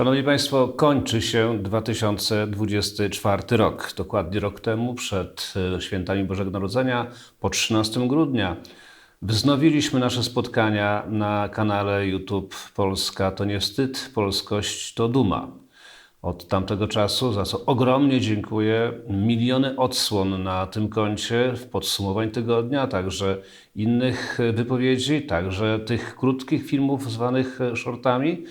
Szanowni Państwo, kończy się 2024 rok. Dokładnie rok temu, przed e, świętami Bożego Narodzenia, po 13 grudnia, wznowiliśmy nasze spotkania na kanale YouTube Polska to nie wstyd, polskość to duma. Od tamtego czasu, za co ogromnie dziękuję, miliony odsłon na tym koncie podsumowań tygodnia, także innych wypowiedzi, także tych krótkich filmów zwanych shortami.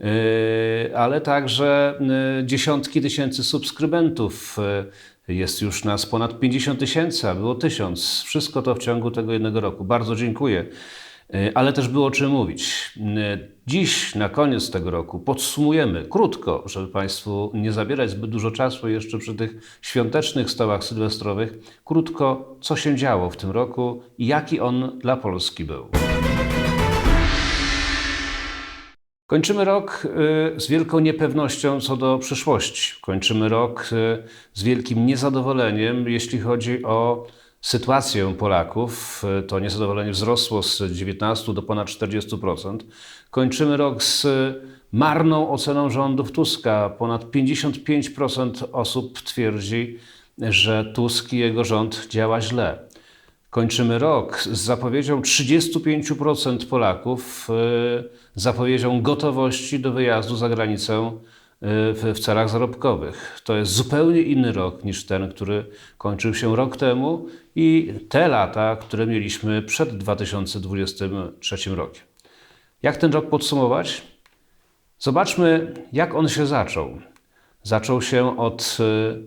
Yy, ale także yy, dziesiątki tysięcy subskrybentów. Yy, Jest już nas ponad 50 tysięcy, a było tysiąc. Wszystko to w ciągu tego jednego roku. Bardzo dziękuję. Ale też było o czym mówić. Dziś, na koniec tego roku, podsumujemy krótko, żeby Państwu nie zabierać zbyt dużo czasu jeszcze przy tych świątecznych stołach sylwestrowych, krótko, co się działo w tym roku i jaki on dla Polski był. Kończymy rok y, z wielką niepewnością co do przyszłości. Kończymy rok y, z wielkim niezadowoleniem, jeśli chodzi o sytuację Polaków. Y, To niezadowolenie wzrosło z 19 do ponad 40%. Kończymy rok z marną oceną rządów Tuska. Ponad 55% osób twierdzi, że Tusk i jego rząd działa źle. Kończymy rok z zapowiedzią 35% Polaków, y, zapowiedzią gotowości do wyjazdu za granicę y, w, celach zarobkowych. To jest zupełnie inny rok niż ten, który kończył się rok temu i te lata, które mieliśmy przed 2023 rokiem. Jak ten rok podsumować? Zobaczmy, jak on się zaczął. Zaczął się od y,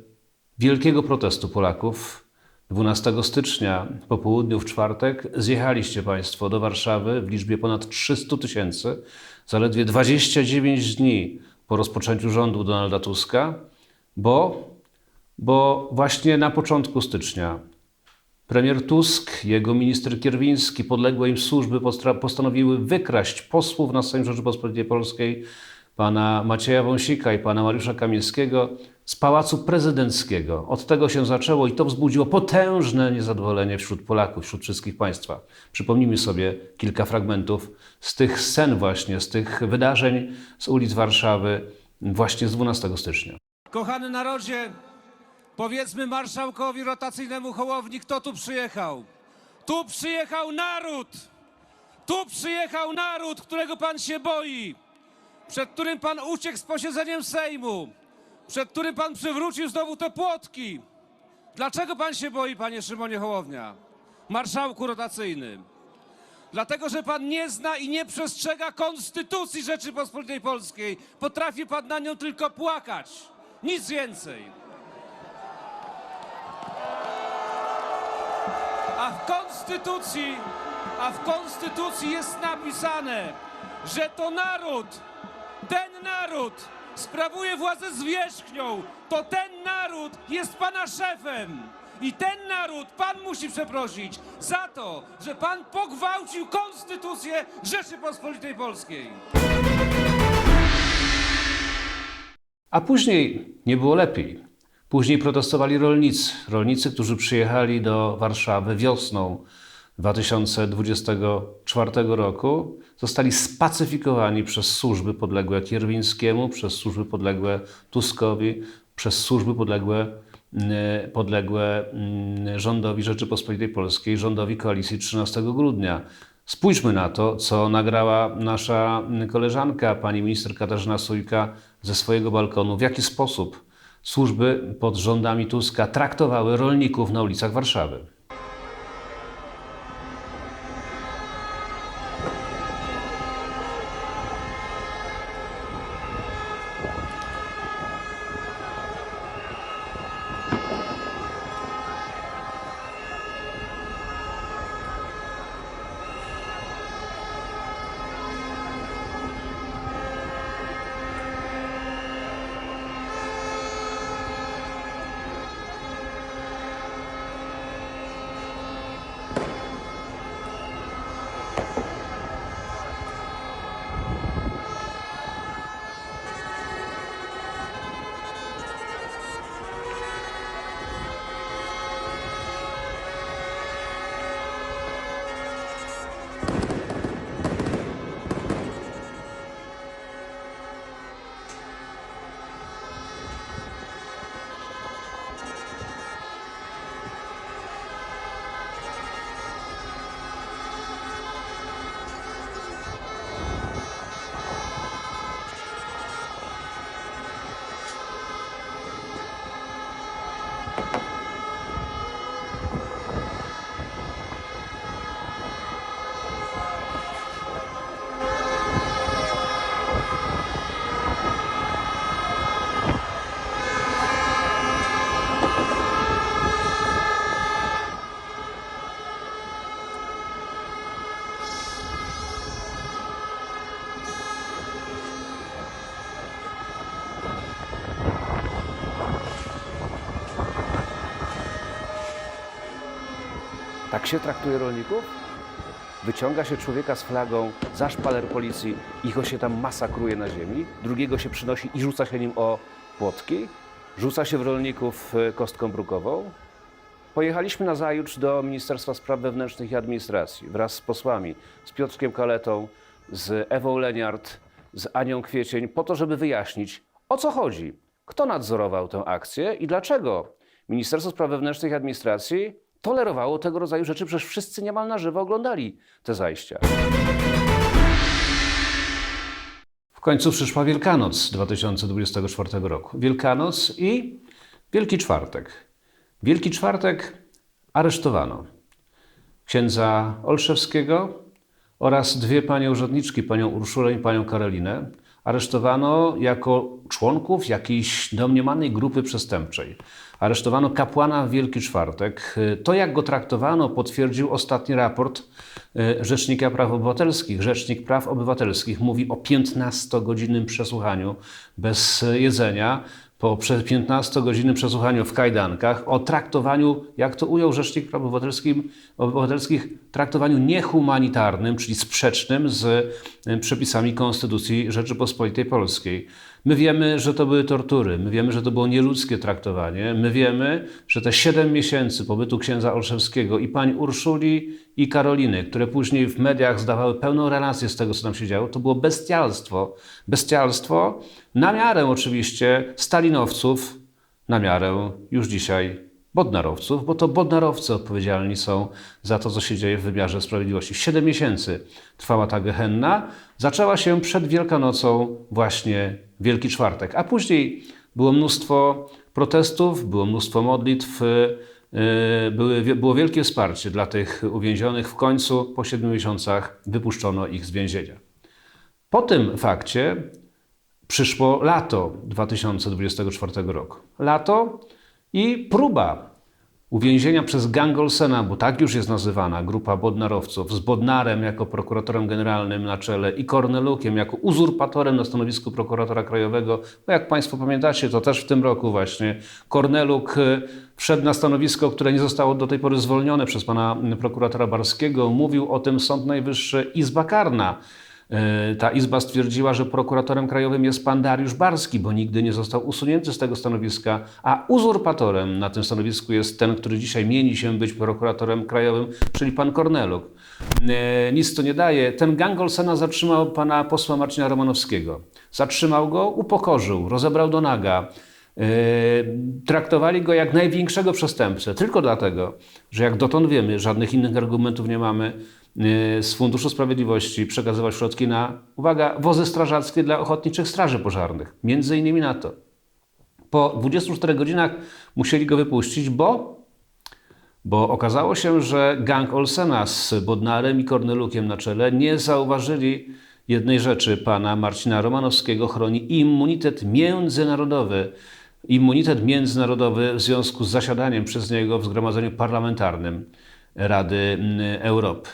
wielkiego protestu Polaków 12 stycznia po południu w czwartek zjechaliście Państwo do Warszawy w liczbie ponad 300 tysięcy, zaledwie 29 dni po rozpoczęciu rządu Donalda Tuska, bo, bo właśnie na początku stycznia premier Tusk, jego minister Kierwiński, podległe im służby postanowiły wykraść posłów na Sejm Rzeczypospolitej Polskiej, pana Macieja Wąsika i pana Mariusza Kamińskiego z Pałacu Prezydenckiego. Od tego się zaczęło i to wzbudziło potężne niezadowolenie wśród Polaków, wśród wszystkich państwa. Przypomnijmy sobie kilka fragmentów z tych scen właśnie, z tych wydarzeń z ulic Warszawy właśnie z 12 stycznia. Kochany narodzie, powiedzmy marszałkowi rotacyjnemu Hołowni, kto tu przyjechał. Tu przyjechał naród! Tu przyjechał naród, którego pan się boi, przed którym pan uciekł z posiedzeniem Sejmu, przed którym pan przywrócił znowu te płotki. Dlaczego pan się boi, panie Szymonie Hołownia, marszałku rotacyjny? Dlatego, że pan nie zna i nie przestrzega Konstytucji Rzeczypospolitej Polskiej. Potrafi pan na nią tylko płakać. Nic więcej. A w Konstytucji, a w Konstytucji jest napisane, że to naród, ten naród sprawuje władzę zwierzchnią. To ten naród jest pana szefem. I ten naród pan musi przeprosić za to, że pan pogwałcił Konstytucję Rzeczypospolitej Polskiej. A później nie było lepiej. Później protestowali rolnicy. Rolnicy, którzy przyjechali do Warszawy wiosną 2024 roku, zostali spacyfikowani przez służby podległe Kierwińskiemu, przez służby podległe Tuskowi, przez służby podległe, mm, podległe mm, rządowi Rzeczypospolitej Polskiej, rządowi koalicji 13 grudnia. Spójrzmy na to, co nagrała nasza koleżanka, pani minister Katarzyna Sójka, ze swojego balkonu, w jaki sposób służby pod rządami Tuska traktowały rolników na ulicach Warszawy. Tak się traktuje rolników? Wyciąga się człowieka z flagą za szpaler policji i go się tam masakruje na ziemi, drugiego się przynosi i rzuca się nim o płotki, rzuca się w rolników e, kostką brukową. Pojechaliśmy na zajutrz do Ministerstwa Spraw Wewnętrznych i Administracji wraz z posłami, z Piotrkiem Kaletą, z Ewą Leniart, z Anią Kwiecień, po to, żeby wyjaśnić, o co chodzi, kto nadzorował tę akcję i dlaczego Ministerstwo Spraw Wewnętrznych i Administracji tolerowało tego rodzaju rzeczy, przecież wszyscy niemal na żywo oglądali te zajścia. W końcu przyszła Wielkanoc 2024 roku. Wielkanoc i Wielki Czwartek. Wielki Czwartek aresztowano księdza Olszewskiego oraz dwie panie urzędniczki, panią Urszulę i panią Karolinę. Aresztowano jako członków jakiejś domniemanej grupy przestępczej. Aresztowano kapłana w Wielki Czwartek. To, jak go traktowano, potwierdził ostatni raport e, Rzecznika Praw Obywatelskich. Rzecznik Praw Obywatelskich mówi o 15-godzinnym przesłuchaniu bez jedzenia po prze- 15-godzinnym przesłuchaniu w kajdankach, o traktowaniu, jak to ujął Rzecznik Praw Obywatelskich, traktowaniu niehumanitarnym, czyli sprzecznym z e, przepisami Konstytucji Rzeczypospolitej Polskiej. My wiemy, że to były tortury, my wiemy, że to było nieludzkie traktowanie, my wiemy, że te 7 miesięcy pobytu księdza Olszewskiego i pań Urszuli i Karoliny, które później w mediach zdawały pełną relację z tego, co tam się działo, to było bestialstwo. Bestialstwo na miarę oczywiście stalinowców, na miarę już dzisiaj bodnarowców, bo to bodnarowcy odpowiedzialni są za to, co się dzieje w wymiarze sprawiedliwości. Siedem miesięcy trwała ta gehenna. Zaczęła się przed Wielkanocą właśnie Wielki Czwartek, a później było mnóstwo protestów, było mnóstwo modlitw, yy, były, było wielkie wsparcie dla tych uwięzionych. W końcu po siedmiu miesiącach wypuszczono ich z więzienia. Po tym fakcie przyszło lato 2024 roku. Lato i próba uwięzienia przez gang Olsena, bo tak już jest nazywana grupa bodnarowców, z Bodnarem jako prokuratorem generalnym na czele i Kornelukiem jako uzurpatorem na stanowisku prokuratora krajowego. Bo jak Państwo pamiętacie, to też w tym roku właśnie Korneluk y, wszedł na stanowisko, które nie zostało do tej pory zwolnione przez pana prokuratora Barskiego. Mówił o tym Sąd Najwyższy Izba Karna. E, Ta izba stwierdziła, że prokuratorem krajowym jest pan Dariusz Barski, bo nigdy nie został usunięty z tego stanowiska, a uzurpatorem na tym stanowisku jest ten, który dzisiaj mieni się być prokuratorem krajowym, czyli pan Korneluk. E, Nic to nie daje. Ten gang Olsena zatrzymał pana posła Marcina Romanowskiego. Zatrzymał go, upokorzył, rozebrał do naga. E, Traktowali go jak największego przestępcę, tylko dlatego, że jak dotąd wiemy, żadnych innych argumentów nie mamy, z Funduszu Sprawiedliwości przekazywał środki na, uwaga, wozy strażackie dla ochotniczych straży pożarnych. Między innymi na to. Po 24 godzinach musieli go wypuścić, bo bo okazało się, że gang Olsena z Bodnarem i Kornelukiem na czele nie zauważyli jednej rzeczy. Pana Marcina Romanowskiego chroni immunitet międzynarodowy. Immunitet międzynarodowy w związku z zasiadaniem przez niego w Zgromadzeniu Parlamentarnym Rady Europy.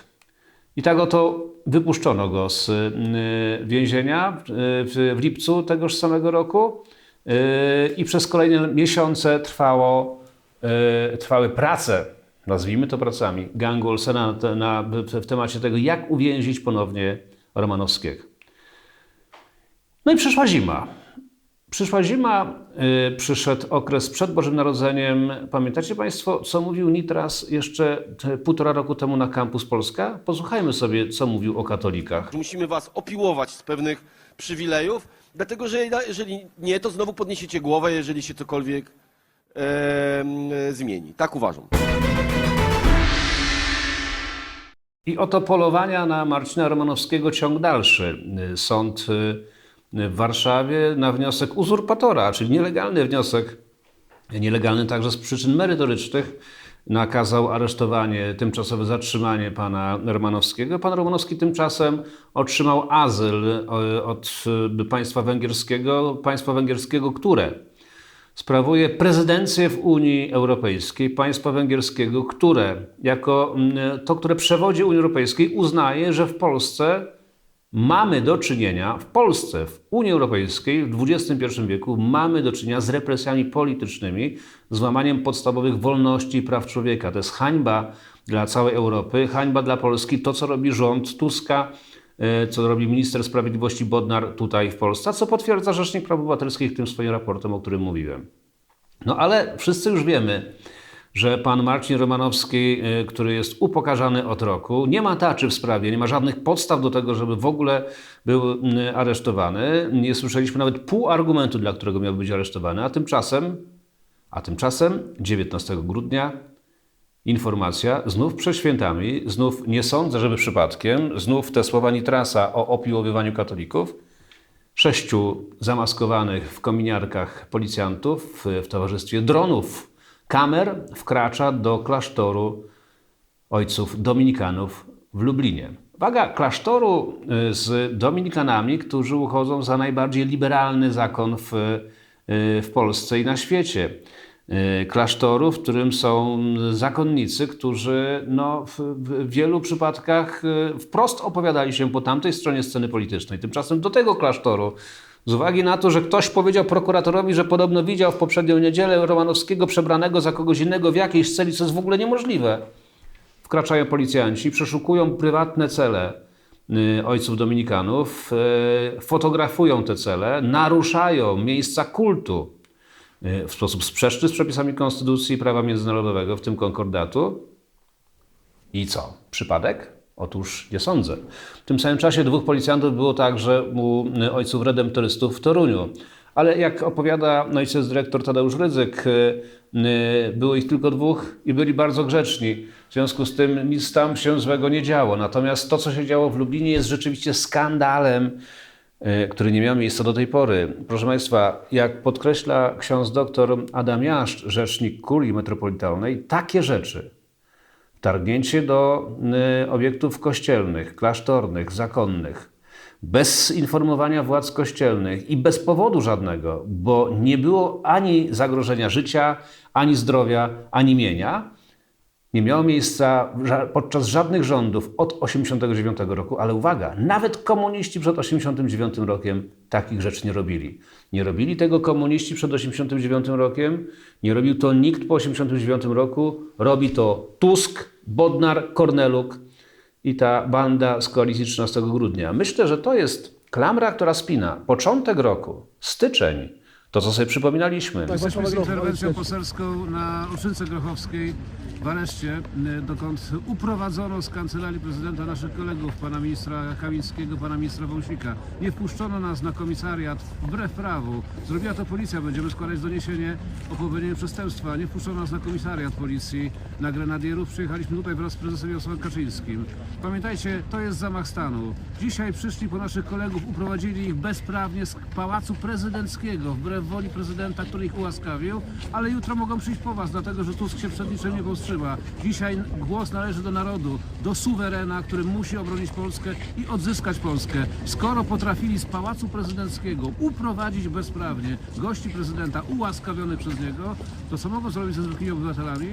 I tak oto wypuszczono go z y, więzienia y, w, lipcu tegoż samego roku y, i przez kolejne miesiące trwało, trwały prace, nazwijmy to pracami, gangu Olsena na, na, w temacie tego, jak uwięzić ponownie Romanowskiego. No i przyszła zima. Przyszła zima, y, przyszedł okres przed Bożym Narodzeniem. Pamiętacie Państwo, co mówił Nitras jeszcze półtora roku temu na Campus Polska? Posłuchajmy sobie, co mówił o katolikach. Musimy was opiłować z pewnych przywilejów, dlatego że jeżeli nie, to znowu podniesiecie głowę, jeżeli się cokolwiek zmieni. Tak uważam. I oto polowania na Marcina Romanowskiego ciąg dalszy. Y, Sąd y, w Warszawie na wniosek uzurpatora, czyli nielegalny wniosek, nielegalny także z przyczyn merytorycznych, nakazał aresztowanie, tymczasowe zatrzymanie pana Romanowskiego. Pan Romanowski tymczasem otrzymał azyl y, od y, państwa węgierskiego, państwa węgierskiego, które sprawuje prezydencję w Unii Europejskiej państwa węgierskiego, które jako mm, to, które przewodzi Unii Europejskiej, uznaje, że w Polsce mamy do czynienia w Polsce, w Unii Europejskiej w XXI wieku, mamy do czynienia z represjami politycznymi, z łamaniem podstawowych wolności i praw człowieka. To jest hańba dla całej Europy, hańba dla Polski. To, co robi rząd Tuska, e, co robi minister sprawiedliwości Bodnar tutaj w Polsce, co potwierdza Rzecznik Praw Obywatelskich tym swoim raportem, o którym mówiłem. No ale wszyscy już wiemy, że pan Marcin Romanowski, y, który jest upokarzany od roku, nie ma taczy w sprawie, nie ma żadnych podstaw do tego, żeby w ogóle był y, aresztowany. Nie słyszeliśmy nawet pół argumentu, dla którego miał być aresztowany, a tymczasem, a tymczasem 19 grudnia informacja, znów przed świętami, znów nie sądzę, żeby przypadkiem, znów te słowa Nitrasa o opiłowywaniu katolików, sześciu zamaskowanych w kominiarkach policjantów w, w towarzystwie dronów, kamer wkracza do klasztoru ojców dominikanów w Lublinie. Waga klasztoru y, z dominikanami, którzy uchodzą za najbardziej liberalny zakon w, y, w Polsce i na świecie. Y, Klasztoru, w którym są zakonnicy, którzy no, w, wielu przypadkach wprost opowiadali się po tamtej stronie sceny politycznej. Tymczasem do tego klasztoru, z uwagi na to, że ktoś powiedział prokuratorowi, że podobno widział w poprzednią niedzielę Romanowskiego przebranego za kogoś innego w jakiejś celi, co jest w ogóle niemożliwe, wkraczają policjanci, przeszukują prywatne cele y, ojców dominikanów, y, fotografują te cele, naruszają miejsca kultu y, w sposób sprzeczny z przepisami konstytucji i prawa międzynarodowego, w tym konkordatu. I co? Przypadek? Otóż nie sądzę. W tym samym czasie dwóch policjantów było także u y, ojców redemptorystów w Toruniu. Ale jak opowiada ojciec dyrektor Tadeusz Rydzyk, y, y, było ich tylko dwóch i byli bardzo grzeczni. W związku z tym nic tam się złego nie działo. Natomiast to, co się działo w Lublinie, jest rzeczywiście skandalem, który nie miał miejsca do tej pory. Proszę Państwa, jak podkreśla ksiądz doktor Adam Jaszcz, rzecznik kurii metropolitalnej, takie rzeczy, Wtargnięcie do y, obiektów kościelnych, klasztornych, zakonnych, bez informowania władz kościelnych i bez powodu żadnego, bo nie było ani zagrożenia życia, ani zdrowia, ani mienia, nie miało miejsca podczas żadnych rządów od 89 roku, ale uwaga, nawet komuniści przed 89 rokiem takich rzeczy nie robili. Nie robili tego komuniści przed 89 rokiem, nie robił to nikt po 89 roku, robi to Tusk, Bodnar, Korneluk i ta banda z koalicji 13 grudnia. Myślę, że to jest klamra, która spina. Początek roku, styczeń, to co sobie przypominaliśmy. Jesteśmy z interwencją poselską na Uszynce Grochowskiej w areszcie, y, dokąd uprowadzono z kancelarii prezydenta naszych kolegów, pana ministra Kamińskiego, pana ministra Wąsika. Nie wpuszczono nas na komisariat wbrew prawu. Zrobiła to policja, będziemy składać doniesienie o popełnieniu przestępstwa. Nie wpuszczono nas na komisariat policji, na grenadierów. Przyjechaliśmy tutaj wraz z prezesem Jarosławem Kaczyńskim. Pamiętajcie, to jest zamach stanu. Dzisiaj przyszli po naszych kolegów, uprowadzili ich bezprawnie z pałacu prezydenckiego, wbrew woli prezydenta, który ich ułaskawił, ale jutro mogą przyjść po was, dlatego że Tusk się przed niczym nie Dzisiaj głos należy do narodu, do suwerena, który musi obronić Polskę i odzyskać Polskę. Skoro potrafili z pałacu prezydenckiego uprowadzić bezprawnie gości prezydenta ułaskawionych przez niego, to co mogą zrobić ze zwykłymi obywatelami?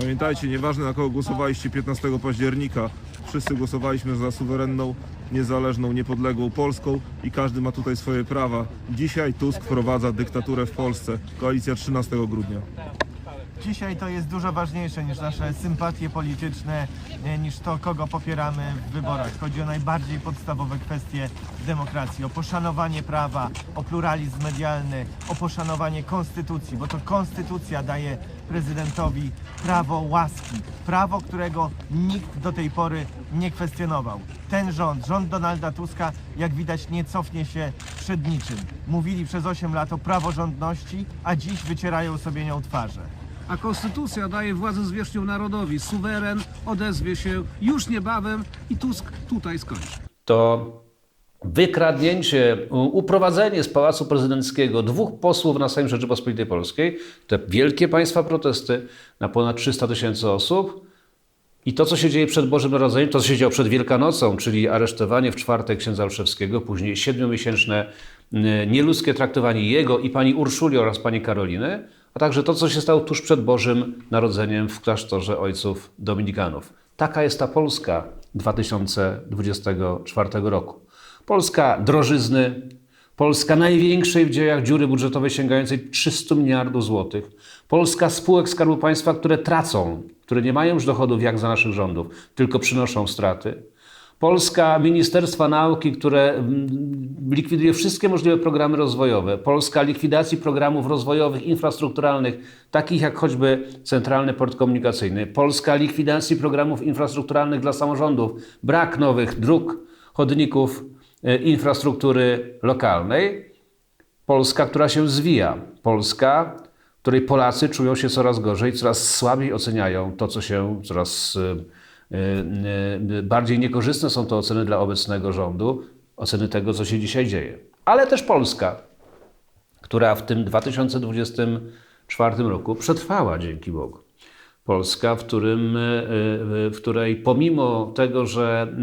Pamiętajcie, nieważne na kogo głosowaliście 15 października, wszyscy głosowaliśmy za suwerenną, niezależną, niepodległą Polską i każdy ma tutaj swoje prawa. Dzisiaj Tusk wprowadza dyktaturę w Polsce. Koalicja 13 grudnia. Dzisiaj to jest dużo ważniejsze niż nasze sympatie polityczne, nie, niż to, kogo popieramy w wyborach. Chodzi o najbardziej podstawowe kwestie demokracji, o poszanowanie prawa, o pluralizm medialny, o poszanowanie konstytucji, bo to konstytucja daje prezydentowi prawo łaski, prawo, którego nikt do tej pory nie kwestionował. Ten rząd, rząd Donalda Tuska, jak widać, nie cofnie się przed niczym. Mówili przez 8 lat o praworządności, a dziś wycierają sobie nią twarze. A konstytucja daje władzę zwierzchnią narodowi. Suweren odezwie się już niebawem i Tusk tutaj skończy. to wykradnięcie, uprowadzenie z Pałacu Prezydenckiego dwóch posłów na Sejm Rzeczypospolitej Polskiej, te wielkie państwa protesty na ponad 300 tysięcy osób i to, co się dzieje przed Bożym Narodzeniem, to, co się działo przed Wielkanocą, czyli aresztowanie w czwartek księdza Olszewskiego, później siedmiomiesięczne y, nieludzkie traktowanie jego i pani Urszuli oraz pani Karoliny, a także to, co się stało tuż przed Bożym Narodzeniem w klasztorze ojców dominikanów. Taka jest ta Polska 2024 roku. Polska drożyzny, Polska największej w dziejach dziury budżetowej sięgającej 300 miliardów złotych. Polska spółek Skarbu Państwa, które tracą, które nie mają już dochodów jak za naszych rządów, tylko przynoszą straty. Polska Ministerstwa Nauki, które mm, likwiduje wszystkie możliwe programy rozwojowe. Polska likwidacji programów rozwojowych, infrastrukturalnych, takich jak choćby Centralny Port Komunikacyjny. Polska likwidacji programów infrastrukturalnych dla samorządów. Brak nowych dróg, chodników, e, infrastruktury lokalnej. Polska, która się zwija. Polska, której Polacy czują się coraz gorzej, coraz słabiej oceniają to, co się coraz y, bardziej niekorzystne są to oceny dla obecnego rządu, oceny tego, co się dzisiaj dzieje. Ale też Polska, która w tym 2024 roku przetrwała dzięki Bogu. Polska, w, którym, e, w której pomimo tego, że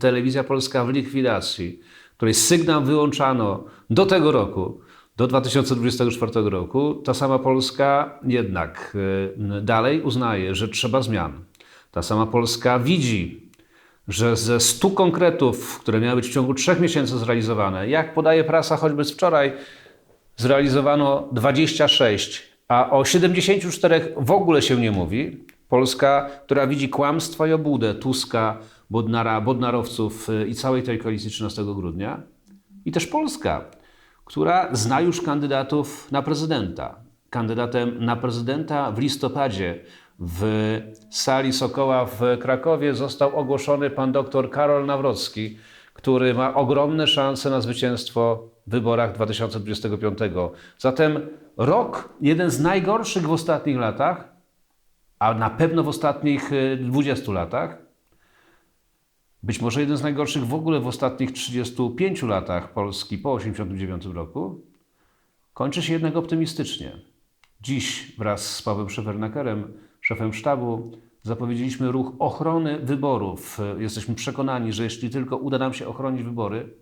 telewizja polska w likwidacji, której sygnał wyłączano do tego roku, do 2024 roku, ta sama Polska jednak dalej uznaje, że trzeba zmian. Ta sama Polska widzi, że ze 100 konkretów, które miały być w ciągu trzech miesięcy zrealizowane, jak podaje prasa choćby z wczoraj, zrealizowano 26, a o 74 w ogóle się nie mówi. Polska, która widzi kłamstwo i obłudę Tuska, Bodnara, Bodnarowców y, i całej tej koalicji 13 grudnia. I też Polska, która zna już kandydatów na prezydenta. Kandydatem na prezydenta w listopadzie w sali Sokoła w Krakowie został ogłoszony pan dr Karol Nawrocki, który ma ogromne szanse na zwycięstwo w wyborach 2025. Zatem rok, jeden z najgorszych w ostatnich latach, a na pewno w ostatnich y, 20 latach, być może jeden z najgorszych w ogóle w ostatnich 35 latach Polski po 1989 roku, kończy się jednak optymistycznie. Dziś wraz z Pawłem Szefernakerem, szefem sztabu, zapowiedzieliśmy ruch ochrony wyborów. Jesteśmy przekonani, że jeśli tylko uda nam się ochronić wybory,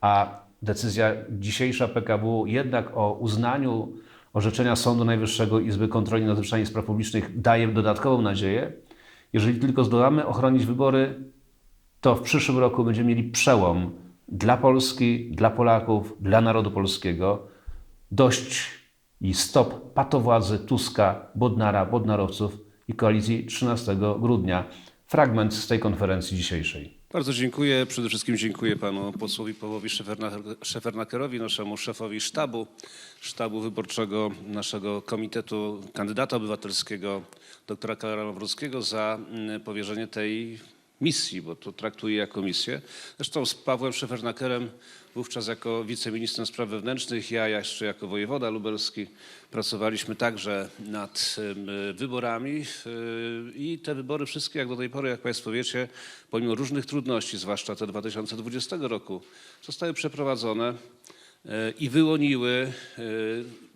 a decyzja dzisiejsza PKW jednak o uznaniu orzeczenia Sądu Najwyższego Izby Kontroli Nadzwyczajnej Spraw Publicznych daje dodatkową nadzieję. Jeżeli tylko zdołamy ochronić wybory, to w przyszłym roku będziemy mieli przełom dla Polski, dla Polaków, dla narodu polskiego. Dość i stop patowładzy Tuska, Bodnara, Bodnarowców i koalicji 13 grudnia. Fragment z tej konferencji dzisiejszej. Bardzo dziękuję. Przede wszystkim dziękuję panu posłowi Pawłowi Szeferna- Szefernakerowi, naszemu szefowi sztabu, sztabu wyborczego naszego komitetu kandydata obywatelskiego, doktora Karola Nawrockiego za mm, powierzenie tej misji, bo to traktuję jako misję. Zresztą z Pawłem Szefernakerem, wówczas jako wiceministrem spraw wewnętrznych, ja jeszcze jako wojewoda lubelski, pracowaliśmy także nad wyborami y, i te wybory wszystkie, jak do tej pory, jak Państwo wiecie, pomimo różnych trudności, zwłaszcza te 2020 roku, zostały przeprowadzone e, i wyłoniły e,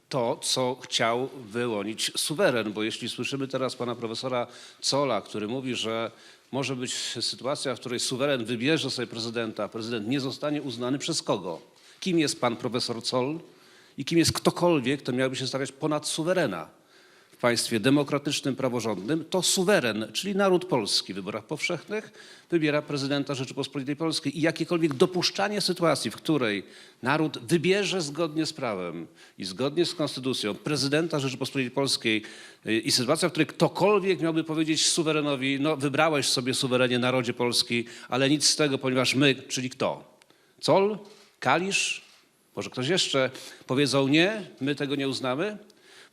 to, co chciał wyłonić suweren, bo jeśli słyszymy teraz pana profesora Cola, który mówi, że może być sytuacja, w której suweren wybierze sobie prezydenta, a prezydent nie zostanie uznany przez kogo? Kim jest pan profesor Col i kim jest ktokolwiek, kto miałby się stawiać ponad suwerena? W państwie demokratycznym, praworządnym, to suweren, czyli naród polski w wyborach powszechnych wybiera prezydenta Rzeczypospolitej Polskiej i jakiekolwiek dopuszczanie sytuacji, w której naród wybierze zgodnie z prawem i zgodnie z konstytucją prezydenta Rzeczypospolitej Polskiej y, i sytuacja, w której ktokolwiek miałby powiedzieć suwerenowi, no wybrałeś sobie suwerenie narodzie Polski, ale nic z tego, ponieważ my, czyli kto? Col? Kalisz? Może ktoś jeszcze powiedzą nie, my tego nie uznamy?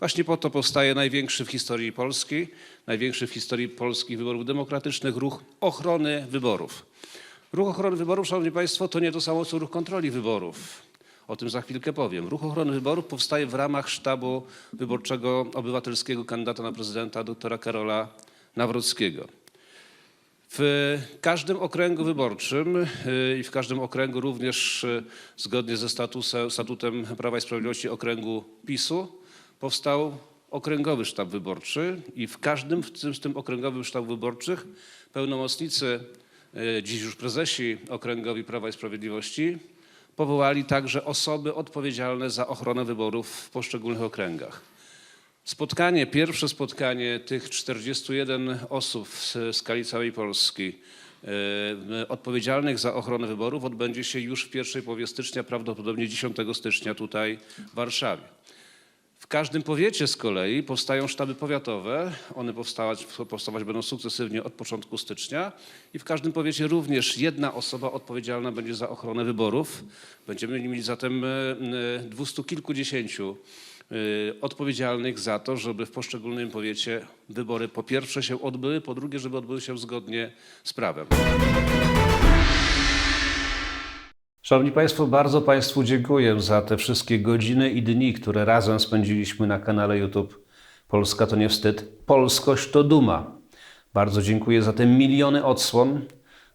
Właśnie po to powstaje największy w historii Polski, największy w historii polskich wyborów demokratycznych ruch ochrony wyborów. Ruch ochrony wyborów, Szanowni Państwo, to nie to samo co ruch kontroli wyborów. O tym za chwilkę powiem. Ruch ochrony wyborów powstaje w ramach sztabu wyborczego obywatelskiego kandydata na prezydenta doktora Karola Nawrockiego. W każdym okręgu wyborczym y, i w każdym okręgu również y, zgodnie ze statusem, statutem Prawa i Sprawiedliwości okręgu PiSu powstał okręgowy sztab wyborczy i w każdym w tym, z tym okręgowym sztabu wyborczych pełnomocnicy, y, dziś już prezesi okręgowi Prawa i Sprawiedliwości powołali także osoby odpowiedzialne za ochronę wyborów w poszczególnych okręgach. Spotkanie, pierwsze spotkanie tych 41 osób z skali całej Polski e, odpowiedzialnych za ochronę wyborów odbędzie się już w pierwszej połowie stycznia, prawdopodobnie 10 stycznia tutaj w Warszawie. Każdym powiecie z kolei powstają sztaby powiatowe. One powstawać, powstawać będą sukcesywnie od początku stycznia i w każdym powiecie również jedna osoba odpowiedzialna będzie za ochronę wyborów. Będziemy mieli zatem e, e, dwustu kilkudziesięciu e, odpowiedzialnych za to, żeby w poszczególnym powiecie wybory po pierwsze się odbyły, po drugie, żeby odbyły się zgodnie z prawem. Szanowni Państwo, bardzo Państwu dziękuję za te wszystkie godziny i dni, które razem spędziliśmy na kanale YouTube Polska to nie wstyd, Polskość to duma. Bardzo dziękuję za te miliony odsłon,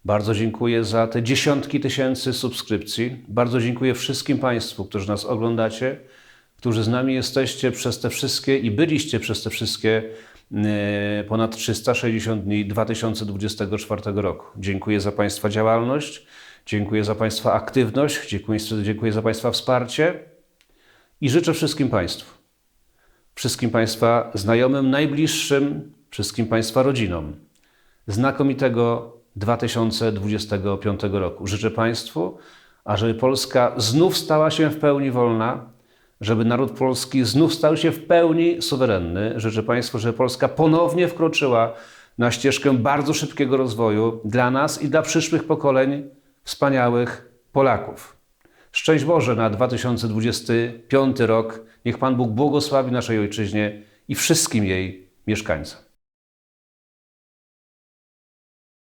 bardzo dziękuję za te dziesiątki tysięcy subskrypcji, bardzo dziękuję wszystkim Państwu, którzy nas oglądacie, którzy z nami jesteście przez te wszystkie i byliście przez te wszystkie e, ponad 360 dni 2024 roku. Dziękuję za Państwa działalność, dziękuję za Państwa aktywność, dziękuję, dziękuję za Państwa wsparcie i życzę wszystkim Państwu, wszystkim Państwa znajomym, najbliższym, wszystkim Państwa rodzinom znakomitego 2025 roku. Życzę Państwu, ażeby Polska znów stała się w pełni wolna, żeby naród polski znów stał się w pełni suwerenny. Życzę Państwu, żeby Polska ponownie wkroczyła na ścieżkę bardzo szybkiego rozwoju dla nas i dla przyszłych pokoleń wspaniałych Polaków. Szczęść Boże na 2025 rok. Niech Pan Bóg błogosławi naszej ojczyźnie i wszystkim jej mieszkańcom.